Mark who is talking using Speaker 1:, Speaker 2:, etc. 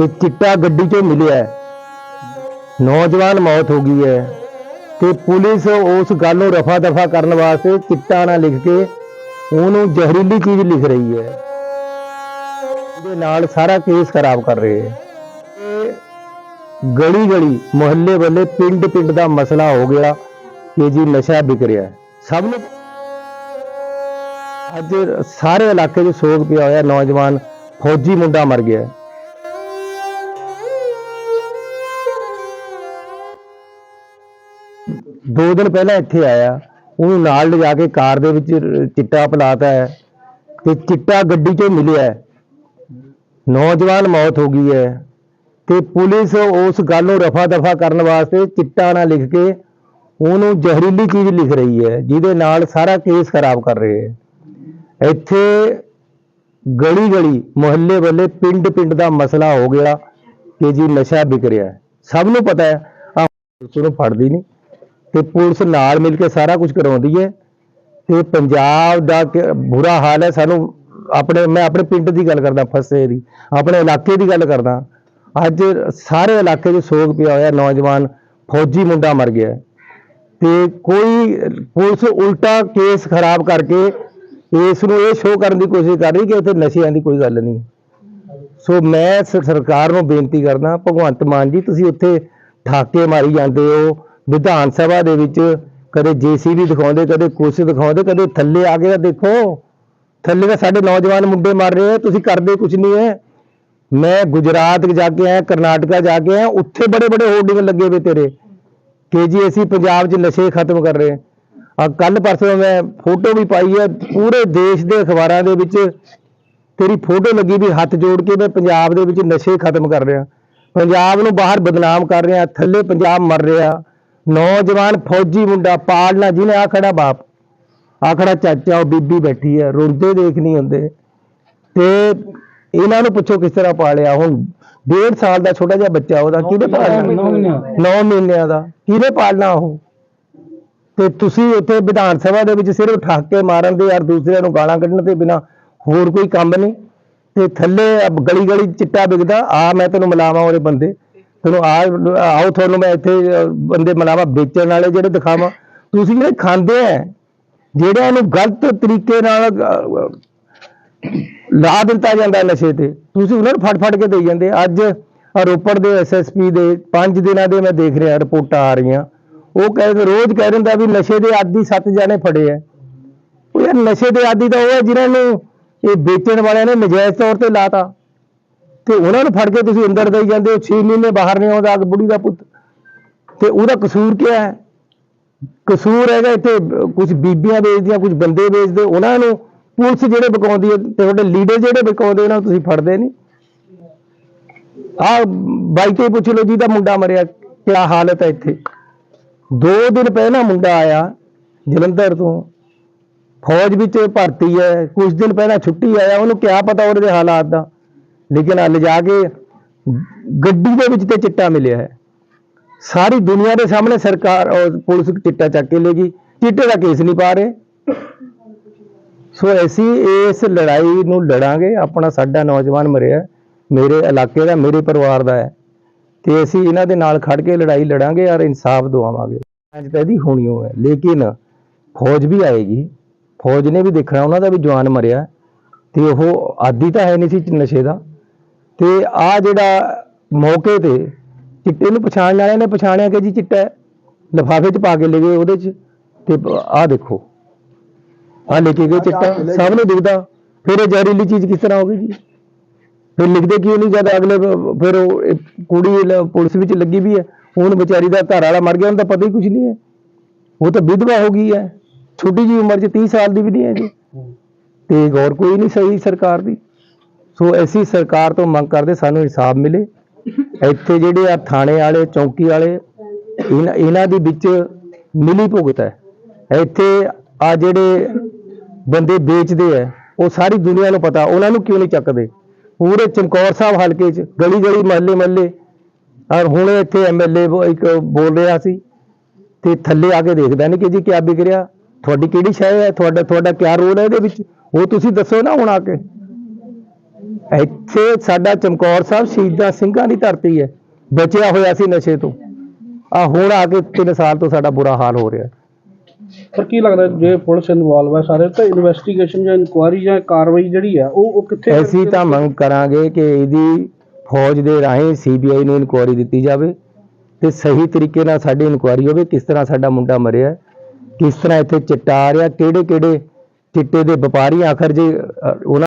Speaker 1: ਤੇ ਚਿੱਟਾ ਗੱਡੀ 'ਚੋਂ ਮਿਲਿਆ ਹੈ। ਨੌਜਵਾਨ ਮੌਤ ਹੋ ਗਈ ਹੈ ਤੇ ਪੁਲਿਸ ਉਸ ਗੱਲ ਨੂੰ ਰਫਾ ਦਫਾ ਕਰਨ ਵਾਸਤੇ ਚਿੱਟਾ ਨਾ ਲਿਖ ਕੇ ਉਹਨੂੰ ਜ਼ਹਿਰੀਲੀ ਚੀਜ਼ ਲਿਖ ਰਹੀ ਹੈ ਇਹਦੇ ਨਾਲ ਸਾਰਾ ਕੇਸ ਖਰਾਬ ਕਰ ਰਹੇ ਹੈ ਗਲੀ ਗਲੀ, ਮੁਹੱਲੇ ਵੱਲੇ, ਪਿੰਡ ਪਿੰਡ ਦਾ ਮਸਲਾ ਹੋ ਗਿਆ ਕਿ ਜੀ ਨਸ਼ਾ ਵਿਕ ਰਿਹਾ ਹੈ ਸਭ ਨੂੰ ਅੱਜ ਸਾਰੇ ਇਲਾਕੇ 'ਚ ਸੋਗ ਪਿਆ ਹੋਇਆ ਨੌਜਵਾਨ ਫੌਜੀ ਮੁੰਡਾ ਮਰ ਗਿਆ ਹੈ। ਦੋ ਦਿਨ ਪਹਿਲਾਂ ਇੱਥੇ ਆਇਆ, ਉਹਨੂੰ ਨਾਲ ਲਿਜਾ ਕੇ ਕਾਰ ਦੇ ਵਿੱਚ ਚਿੱਟਾ ਪਲਾਤਾ ਹੈ ਤੇ ਚਿੱਟਾ ਗੱਡੀ 'ਚੋਂ ਮਿਲਿਆ ਹੈ। ਨੌਜਵਾਨ ਮੌਤ ਹੋ ਗਈ ਹੈ ਤੇ ਪੁਲਿਸ ਉਸ ਗੱਲ ਨੂੰ ਰਫਾ ਦਫਾ ਕਰਨ ਵਾਸਤੇ ਚਿੱਟਾ ਨਾ ਲਿਖ ਕੇ ਉਹਨੂੰ ਜ਼ਹਿਰੀਲੀ ਚੀਜ਼ ਲਿਖ ਰਹੀ ਹੈ, ਜਿਹਦੇ ਨਾਲ ਸਾਰਾ ਕੇਸ ਖਰਾਬ ਕਰ ਰਹੇ ਹੈ। ਇੱਥੇ ਗਲੀ ਗਲੀ ਮੁਹੱਲੇ ਵੱਲੇ ਪਿੰਡ ਪਿੰਡ ਦਾ ਮਸਲਾ ਹੋ ਗਿਆ ਕਿ ਜੀ ਨਸ਼ਾ ਵਿਕ ਰਿਹਾ ਸਭ ਨੂੰ ਪਤਾ ਹੈ ਆ ਨੂੰ ਫੜਦੀ ਨਹੀਂ। ਤੇ ਪੁਲਿਸ ਨਾਲ ਮਿਲ ਕੇ ਸਾਰਾ ਕੁਝ ਕਰਾਉਂਦੀ ਹੈ। ਤੇ ਪੰਜਾਬ ਦਾ ਬੁਰਾ ਹਾਲ ਹੈ। ਸਾਨੂੰ ਆਪਣੇ, ਮੈਂ ਆਪਣੇ ਪਿੰਡ ਦੀ ਗੱਲ ਕਰਦਾ, ਫਸੇ ਦੀ, ਆਪਣੇ ਇਲਾਕੇ ਦੀ ਗੱਲ ਕਰਦਾ। ਅੱਜ ਸਾਰੇ ਇਲਾਕੇ 'ਚ ਸੋਗ ਪਿਆ ਹੋਇਆ, ਨੌਜਵਾਨ ਫੌਜੀ ਮੁੰਡਾ ਮਰ ਗਿਆ। ਹੈ। ਤੇ ਕੋਈ ਪੁਲਿਸ ਉਲਟਾ ਕੇਸ ਖਰਾਬ ਕਰਕੇ ਇਸ ਨੂੰ ਇਹ ਸ਼ੋਅ ਕਰਨ ਦੀ ਕੋਸ਼ਿਸ਼ ਕਰ ਰਹੀ ਕਿ ਇੱਥੇ ਨਸ਼ਿਆਂ ਦੀ ਕੋਈ ਗੱਲ ਨਹੀਂ। ਸੋ ਮੈਂ ਸਰਕਾਰ ਨੂੰ ਬੇਨਤੀ ਕਰਦਾ, ਭਗਵੰਤ ਮਾਨ ਜੀ, ਤੁਸੀਂ ਉੱਥੇ ਠਾਕੇ ਮਾਰੀ ਜਾਂਦੇ ਹੋ। ਵਿਧਾਨ ਸਭਾ ਦੇ ਵਿੱਚ ਕਦੇ ਜੀਸੀਬੀ ਦਿਖਾਉਂਦੇ, ਕਦੇ ਕੁਛ ਦਿਖਾਉਂਦੇ, ਕਦੇ ਥੱਲੇ ਆ ਕੇ ਤਾਂ ਦੇਖੋ। ਥੱਲੇ ਤਾਂ ਸਾਡੇ ਨੌਜਵਾਨ ਮੁੰਡੇ ਮਰ ਰਹੇ ਆ, ਤੁਸੀਂ ਕਰਦੇ ਕੁਝ ਨਹੀਂ ਹੈ। ਮੈਂ ਗੁਜਰਾਤ ਜਾ ਕੇ ਆਇਆ, ਕਰਨਾਟਕਾ ਜਾ ਕੇ ਆਇਆ, ਉੱਥੇ ਬੜੇ ਬੜੇ ਹੋਰਡਿੰਗ ਲੱਗੇ ਵੇ ਤੇਰੇ। ਕਿ ਜੀ ਅਸੀਂ ਪੰਜਾਬ 'ਚ ਨਸ਼ੇ ਖਤਮ ਕਰ ਰਹੇ। ਆ ਕੱਲ ਪਰਸੋਂ ਮੈਂ ਫੋਟੋ ਵੀ ਪਾਈ ਹੈ, ਪੂਰੇ ਦੇਸ਼ ਦੇ ਅਖਬਾਰਾਂ ਦੇ ਵਿੱਚ ਤੇਰੀ ਫੋਟੋ ਲੱਗੀ ਵੀ ਹੱਥ ਜੋੜ ਕੇ ਮੈਂ ਪੰਜਾਬ ਦੇ ਵਿੱਚ ਨਸ਼ੇ ਖਤਮ ਕਰ ਰਿਹਾ। ਪੰਜਾਬ ਨੂੰ ਬਾਹਰ ਬਦਨਾਮ ਕਰ ਰਿਹਾ, ਥੱਲੇ ਪੰਜਾਬ ਮਰ ਰਿਹਾ। ਨੌਜਵਾਨ ਫੌਜੀ ਮੁੰਡਾ ਪਾਲਣਾ ਜਿਹਨੇ ਆ ਖੜਾ ਬਾਪ ਆ ਖੜਾ ਚਾਚਾ ਉਹ ਬੀਬੀ ਬੈਠੀ ਹੈ ਰੋਂਦੇ ਦੇਖ ਨਹੀਂ ਹੁੰਦੇ ਤੇ ਇਹਨਾਂ ਨੂੰ ਪੁੱਛੋ ਕਿਸ ਤਰ੍ਹਾਂ ਪਾਲਿਆ ਹੁਣ ਡੇਢ ਸਾਲ ਦਾ ਛੋਟਾ ਜਿਹਾ ਬੱਚਾ ਉਹਦਾ ਕਿਹਨੇ ਪਾਲਣਾ? 9 ਮਹੀਨਿਆਂ ਦਾ। ਕਿਹਨੇ ਪਾਲਣਾ ਉਹ? ਤੇ ਤੁਸੀਂ ਉੱਥੇ ਵਿਧਾਨ ਸਭਾ ਦੇ ਵਿੱਚ ਸਿਰਫ ਠਾਕੇ ਮਾਰਨ ਦੇ ਯਾਰ ਦੂਸਰਿਆਂ ਨੂੰ ਗਾਲਾਂ ਕੱਢਣ ਤੇ ਬਿਨਾ ਹੋਰ ਕੋਈ ਕੰਮ ਨਹੀਂ। ਤੇ ਥੱਲੇ ਗਲੀ ਗਲੀ ਚਿੱਟਾ ਵਿਕਦਾ ਆ ਮੈਂ ਤੈਨੂੰ ਮਿਲਾਵਾਂ ਉਹਦੇ ਬੰਦੇ। ਤੈਨੂੰ ਆ, ਆਓ ਤੁਹਾਨੂੰ ਮੈਂ ਇੱਥੇ ਬੰਦੇ ਮਿਲਾਵਾਂ ਵੇਚਣ ਵਾਲੇ ਜਿਹੜੇ ਦਿਖਾਵਾਂ। ਤੁਸੀਂ ਜਿਹੜੇ ਖਾਂਦੇ ਆ ਜਿਹੜਿਆਂ ਨੂੰ ਗਲਤ ਤਰੀਕੇ ਨਾਲ ਲਾ ਦਿੱਤਾ ਜਾਂਦਾ ਨਸ਼ੇ ਤੇ, ਤੁਸੀਂ ਉਹਨਾਂ ਨੂੰ ਫੜ ਫੜ ਕੇ ਦੇਈ ਜਾਂਦੇ। ਅੱਜ ਰੋਪੜ ਦੇ ਐਸਐਸਪੀ ਦੇ 5 ਦਿਨਾਂ ਦੇ ਮੈਂ ਦੇਖ ਰਿਹਾ, ਰਿਪੋਰਟਾਂ ਆ ਰਹੀਆਂ। ਉਹ ਕਹਿੰਦੇ ਰੋਜ਼ ਕਹਿ ਦਿੰਦਾ ਵੀ ਨਸ਼ੇ ਦੇ ਆਦੀ ਸੱਤ ਜਾਣੇ ਫੜੇ ਐ। ਉਹ ਯਾਰ ਨਸ਼ੇ ਦੇ ਆਦੀ ਤਾਂ ਉਹ ਹੈ ਜਿਨ੍ਹਾਂ ਨੂੰ ਇਹ ਵੇਚਣ ਵਾਲਿਆਂ ਨੇ ਨਜਾਇਜ਼ ਤੌਰ ਤੇ ਲਾਤਾ। ਤੇ ਉਹਨਾਂ ਨੂੰ ਫੜ ਕੇ ਤੁਸੀਂ ਅੰਦਰ ਦੇਈ ਜਾਂਦੇ ਹੋ 6 ਮਹੀਨੇ ਬਾਹਰ ਨਹੀਂ ਆਉਂਦਾ ਅੱਗ ਬੁੜੀ ਦਾ ਪੁੱਤ। ਤੇ ਉਹਦਾ ਕਸੂਰ ਕੀ ਹੈ? ਕਸੂਰ ਹੈਗਾ ਇੱਥੇ ਕੁਝ ਬੀਬੀਆਂ ਵੇਚਦੀਆਂ ਕੁਝ ਬੰਦੇ ਵੇਚਦੇ, ਉਹਨਾਂ ਨੂੰ ਪੁਲਿਸ ਜਿਹੜੇ ਬਕਾਉਂਦੀ ਹੈ, ਤੇ ਤੁਹਾਡੇ ਲੀਡਰ ਜਿਹੜੇ ਬਕਾਉਂਦੇ, ਉਹਨਾਂ ਨੂੰ ਤੁਸੀਂ ਫੜਦੇ ਨਹੀਂ। ਆ ਬਾਈ ਤੋਂ ਪੁੱਛ ਲਓ, ਜਿਹਦਾ ਮੁੰਡਾ ਮਰਿਆ, ਕਿਆ ਹਾਲਤ ਹੈ ਇੱਥੇ। ਦੋ ਦਿਨ ਪਹਿਲਾਂ ਮੁੰਡਾ ਆਇਆ, ਜਲੰਧਰ ਤੋਂ। ਫੌਜ ਵਿੱਚ ਭਰਤੀ ਹੈ ਕੁਝ ਦਿਨ ਪਹਿਲਾਂ ਛੁੱਟੀ ਆਇਆ, ਉਹਨੂੰ ਕਿਆ ਪਤਾ ਉਹਦੇ ਹਾਲਾਤ ਦਾ। ਲੇਕਿਨ ਆ ਲਿਜਾ ਕੇ ਗੱਡੀ ਦੇ ਵਿੱਚ ਤੇ ਚਿੱਟਾ ਮਿਲਿਆ ਹੈ। ਸਾਰੀ ਦੁਨੀਆ ਦੇ ਸਾਹਮਣੇ ਸਰਕਾਰ ਪੁਲਿਸ ਚਿੱਟਾ ਚੱਕ ਕੇ ਲੈ ਗਈ। ਚਿੱਟੇ ਦਾ ਕੇਸ ਨਹੀਂ ਪਾ ਰਹੇ। ਸੋ ਅਸੀਂ ਇਸ ਲੜਾਈ ਨੂੰ ਲੜਾਂਗੇ। ਆਪਣਾ ਸਾਡਾ ਨੌਜਵਾਨ ਮਰਿਆ ਮੇਰੇ ਇਲਾਕੇ ਦਾ, ਮੇਰੇ ਪਰਿਵਾਰ ਦਾ ਹੈ। ਤੇ ਅਸੀਂ ਇਹਨਾਂ ਦੇ ਨਾਲ ਖੜ ਕੇ ਲੜਾਈ ਲੜਾਂਗੇ ਔਰ ਇਨਸਾਫ ਦਿਵਾਵਾਂਗੇ ਅੱਜ ਤਾਂ ਇਹਦੀ ਹੋਣੀ ਹੋ ਹੈ ਲੇਕਿਨ ਫੌਜ ਵੀ ਆਏਗੀ। ਫੌਜ ਨੇ ਵੀ ਦੇਖਣਾ, ਉਹਨਾਂ ਦਾ ਵੀ ਜਵਾਨ ਮਰਿਆ। ਤੇ ਉਹ ਆਦੀ ਤਾਂ ਹੈ ਨਹੀਂ ਸੀ ਨਸ਼ੇ ਦਾ। ਤੇ ਆ ਜਿਹੜਾ ਮੌਕੇ ਤੇ ਚਿੱਟੇ ਨੂੰ ਪਛਾਣਨ ਵਾਲਿਆਂ ਨੇ ਪਛਾਣਿਆ ਕਿ ਜੀ ਚਿੱਟਾ ਲਿਫਾਫੇ 'ਚ ਪਾ ਕੇ ਲੈ ਗਏ ਉਹਦੇ 'ਚ ਤੇ ਆਹ ਦੇਖੋ। ਆਹ ਲੈ ਕੇ ਗਏ ਚਿੱਟਾ ਸਭ ਨੂੰ ਦਿਖਦਾ। ਫਿਰ ਇਹ ਜ਼ਹਿਰੀਲੀ ਚੀਜ਼ ਕਿਸ ਤਰ੍ਹਾਂ ਹੋ ਗਈ ਜੀ? ਫਿਰ ਲਿਖਦੇ ਕਿਉਂ ਨਹੀਂ ਜਦ ਅਗਲੇ ਫਿਰ ਉਹ ਕੁੜੀ ਪੁਲਿਸ ਵਿੱਚ ਲੱਗੀ ਵੀ ਹੈ ਹੁਣ ਵਿਚਾਰੀ ਦਾ ਘਰ ਵਾਲਾ ਮਰ ਗਿਆ ਉਹਨੂੰ ਤਾਂ ਪਤਾ ਹੀ ਕੁਝ ਨਹੀਂ ਹੈ। ਉਹ ਤਾਂ ਵਿਧਵਾ ਹੋ ਗਈ ਹੈ। ਛੋਟੀ ਜੀ ਉਮਰ 'ਚ 30 ਸਾਲ ਦੀ ਵੀ ਨਹੀਂ ਹੈ ਜੀ। ਤੇ ਗੌਰ ਕੋਈ ਨਹੀਂ ਸਹੀ ਸਰਕਾਰ ਦੀ। ਸੋ ਅਸੀਂ ਸਰਕਾਰ ਤੋਂ ਮੰਗ ਕਰਦੇ ਸਾਨੂੰ ਇਨਸਾਫ ਮਿਲੇ। ਇੱਥੇ ਜਿਹੜੇ ਆ ਥਾਣੇ ਵਾਲੇ, ਚੌਂਕੀ ਵਾਲੇ ਇਹਨਾਂ ਇਹਨਾਂ ਦੇ ਵਿੱਚ ਮਿਲੀ ਭੁਗਤ ਹੈ। ਇੱਥੇ ਆ ਜਿਹੜੇ ਬੰਦੇ ਵੇਚਦੇ ਆ ਉਹ ਸਾਰੀ ਦੁਨੀਆ ਨੂੰ ਪਤਾ, ਉਹਨਾਂ ਨੂੰ ਕਿਉਂ ਨਹੀਂ ਚੱਕਦੇ? ਪੂਰੇ ਚਮਕੌਰ ਸਾਹਿਬ ਹਲਕੇ 'ਚ ਗਲੀ ਗਲੀ ਮਹੱਲੇ ਮਹੱਲੇ ਔਰ ਹੁਣ ਇੱਥੇ ਐਮਐਲਏ ਇੱਕ ਬੋਲ ਰਿਹਾ ਸੀ, ਤੇ ਥੱਲੇ ਆ ਕੇ ਦੇਖਦਾ ਨਹੀਂ ਕਿ ਜੀ ਕਿਆ ਵਿਕ ਰਿਹਾ ਤੁਹਾਡੀ ਕਿਹੜੀ ਸ਼ੈ ਹੈ? ਤੁਹਾਡਾ ਤੁਹਾਡਾ ਕਿਆ ਰੋਲ ਹੈ ਇਹਦੇ ਵਿੱਚ? ਉਹ ਤੁਸੀਂ ਦੱਸੋ ਨਾ ਹੁਣ ਆ ਕੇ। ਇੱਥੇ ਸਾਡਾ ਚਮਕੌਰ ਸਾਹਿਬ ਸ਼ਹੀਦਾਂ ਸਿੰਘਾਂ ਦੀ ਧਰਤੀ ਹੈ। ਬਚਿਆ ਹੋਇਆ ਸੀ ਨਸ਼ੇ ਤੋਂ। ਆ ਹੁਣ ਆ ਕੇ 3 ਸਾਲ ਤੋਂ ਸਾਡਾ ਬੁਰਾ ਹਾਲ ਹੋ ਰਿਹਾ।
Speaker 2: ਪਰ ਕੀ ਲੱਗਦਾ ਜੇ ਪੁਲਿਸ ਇਨਵੋਲਵ ਹੈ ਸਾਰੇ ਤਾਂ ਇਨਵੈਸਟੀਗੇਸ਼ਨ ਜਾਂ ਇਨਕੁਆਇਰੀ ਜਾਂ ਕਾਰਵਾਈ ਜਿਹੜੀ ਆ ਉਹ ਉਹ ਕਿੱਥੇ
Speaker 1: ਅਸੀਂ ਤਾਂ ਮੰਗ ਕਰਾਂਗੇ ਕਿ ਇਹਦੀ ਫੌਜ ਦੇ ਰਾਹੀਂ ਸੀਬੀਆਈ ਨੂੰ ਇਨਕੁਆਇਰੀ ਦਿੱਤੀ ਜਾਵੇ ਤੇ ਸਹੀ ਤਰੀਕੇ ਨਾਲ ਸਾਡੀ ਇਨਕੁਆਇਰੀ ਹੋਵੇ ਕਿਸ ਤਰ੍ਹਾਂ ਸਾਡਾ ਮੁੰਡਾ ਮਰਿਆ ਕਿਸ ਤਰ੍ਹਾਂ ਇੱਥੇ ਚਿੱਟਾ ਆ ਰਿਹਾ ਕਿਹੜੇ ਕਿਹੜੇ ਚਿੱਟੇ ਦੇ ਵਪਾਰੀ ਆਖਰ ਜੇ ਉਹਨਾਂ